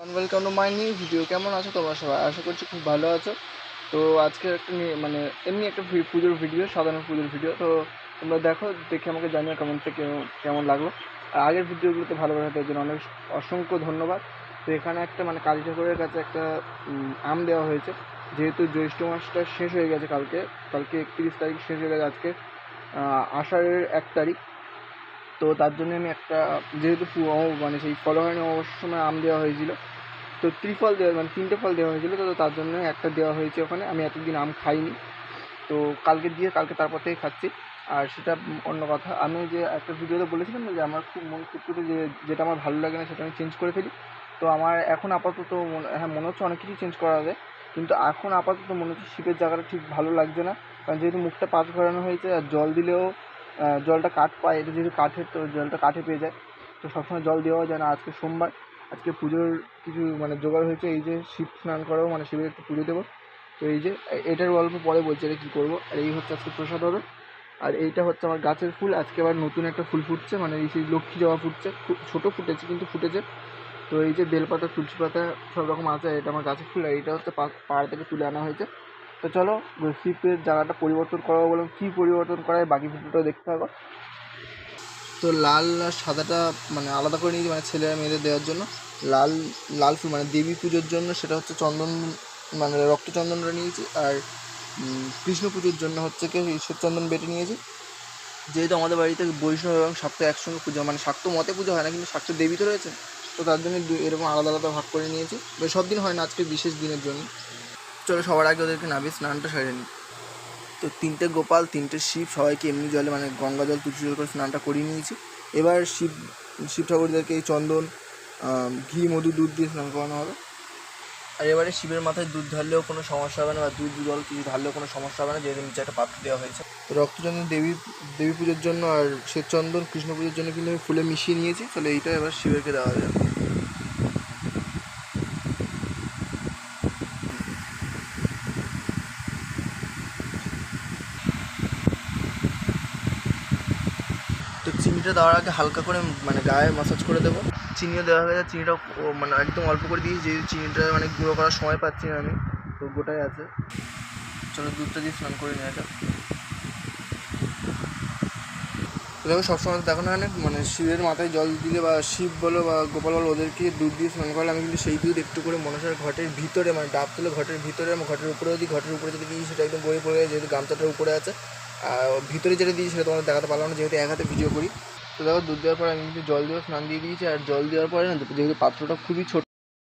Welcome to my new video কেমন আছো তোমরা সবাই? আশা করছি খুব ভালো আছো। তো আজকে একটা মানে এমনি একটা পুজোর ভিডিও সাধারণ পুজোর ভিডিও তো তোমরা দেখো, দেখে আমাকে জানিও কমেন্টে কেমন লাগল। আর আগের ভিডিওগুলোতে ভালোবাসা দেওয়ার জন্য অনেক অসংখ্য ধন্যবাদ। তো এখানে একটা মানে কালী ঠাকুরের কাছে একটা আম দেওয়া হয়েছে। যেহেতু জ্যৈষ্ঠ মাসটা শেষ হয়ে গেছে কালকে কালকে একত্রিশ তারিখ শেষ হয়ে গেছে আজকে। আষাঢ়ের এক তারিখ। তো তার জন্য আমি একটা, যেহেতু মানে সেই ফলহারণী অমাবস্যার সময় আম দেওয়া হয়েছিল, তো ত্রিফল দেওয়া মানে তিনটে ফল দেওয়া হয়েছিল, তো তার জন্য একটা দেওয়া হয়েছে ওখানে, আমি এতদিন আম খাইনি। তো কালকে দিয়ে, কালকে তারপর থেকে খাচ্ছি। আর সেটা অন্য কথা, আমি যে একটা ভিডিওতে বলেছিলাম যে আমার খুব মন খুঁতখুঁতে যে, যেটা আমার ভালো লাগে না সেটা আমি চেঞ্জ করে ফেলি। তো আমার এখন আপাতত হ্যাঁ মনে হচ্ছে অনেক কিছু চেঞ্জ করা যায়, কিন্তু এখন আপাতত মনে হচ্ছে শীতের জায়গাটা ঠিক ভালো লাগছে না। কারণ যেহেতু মুখটা পাঁচ ভরানো হয়েছে, আর জল দিলেও জলটা কাঠ পায়, এটা যেহেতু কাঠের, তো জলটা কাঠে পেয়ে যায়। তো সবসময় জল দেওয়া যায় না আজকে সোমবার। আজকে পুজোর কিছু মানে জোগাড় হয়েছে, এই যে শিব স্নান করাবো মানে শিবের একটু পুজো দেবো। তো এই যে এটার গল্প পরে বলছি এটা কী করব। আর এই হচ্ছে আজকে প্রসাদ হবে। আর এইটা হচ্ছে আমার গাছের ফুল। আজকে আবার নতুন একটা ফুল ফুটছে মানে এই সেই লক্ষ্মী জবা ফুটছে। খুব ছোটো ফুটেছে, কিন্তু ফুটেছে। তো এই যে বেলপাতা, তুলসী পাতা সব রকম আছে, এটা আমার গাছের ফুল। আর এইটা হচ্ছে পা- পাহাড় থেকে তুলে আনা হয়েছে। তো চলো শিবের জায়গাটা পরিবর্তন করাবো বললাম কী পরিবর্তন করা হয় বাকি ভিডিওটা দেখতে হবে তো লাল আর সাদাটা মানে আলাদা করে নিয়েছি মানে ছেলে আর মেয়েদের দেওয়ার জন্য। লাল লাল ফুল মানে দেবী পুজোর জন্য সেটা হচ্ছে চন্দন মানে রক্তচন্দনটা নিয়েছি। আর কৃষ্ণ পুজোর জন্য হচ্ছে কি ঈশ্বরচন্দন বেটে নিয়েছি। যেহেতু আমাদের বাড়িতে বৈষ্ণব এবং শাক্ত একসঙ্গে পুজো মানে শাক্ত মতে পুজো হয় না, কিন্তু শাক্ত দেবী তো রয়েছে। তো তার জন্য এরকম আলাদা আলাদা ভাগ করে নিয়েছি। বেশ সব দিন হয় না আজকে, বিশেষ দিনের জন্য। চলো, সবার আগে ওদেরকে নাবি স্নানটা সেরে নিই। তো তিনটে গোপাল, তিনটে শিব, সবাইকে এমনি জলে মানে গঙ্গা জল, তুলসী জল করে স্নানটা করিয়ে নিয়েছি। এবার শিব শিব ঠাকুরদেরকে এই চন্দন ঘি, মধু, দুধ দিয়ে স্নান করানো হবে। আর এবারে শিবের মাথায় দুধ ঢাললেও কোনো সমস্যা হবে না বা দুধ জল কিছু ঢাললেও কোনো সমস্যা হবে না, যেহেতু নিচে একটা পাত্র দেওয়া হয়েছে। তো রক্তচন্দন দেবী দেবী পুজোর জন্য আর শ্বেতচন্দন, কৃষ্ণ পুজোর জন্য কিন্তু আমি ফুলে মিশিয়ে নিয়েছি, তাহলে এইটা এবার শিবেরকে দেওয়া যাবে তো চিনিটা দেওয়ার আগে হালকা করে মানে গায়ে মাসাজ করে দেবো। চিনিও দেওয়া হয়ে যায় চিনিটা মানে একদম অল্প করে দিয়েছি, যেহেতু চিনিটা মানে গুঁড়ো করার সময় পাচ্ছি না আমি, তো গোটাই আছে। চলো দুধটা দিয়ে স্নান করে নিয়ে দেখো, সবসময় দেখো না। অনেক মানে শিবের মাথায় জল দিলে বা শিব বলো বা গোপাল বলো, ওদেরকে দুধ দিয়ে স্নান করলে আমি কিন্তু সেই দুধ একটু করে মনসার ঘটের ভিতরে মানে ডাব তুলে ঘটের ভিতরে ঘটের উপরেও দিই, ঘটের উপরে যদি দিই সেটা একদম বয়ে পড়ে যেহেতু গামছাটার উপরে আছে। আর ভিতরে যেটা দিই সেটা তোমাদের দেখাতে পারলাম না, যেহেতু এক হাতে ভিডিও করি। তো দেখো, দুধ দেওয়ার পরে আমি কিন্তু জল দিয়ে স্নান দিয়ে দিয়েছি, আর জল দেওয়ার পরে না, যেহেতু পাত্রটা খুবই ছোট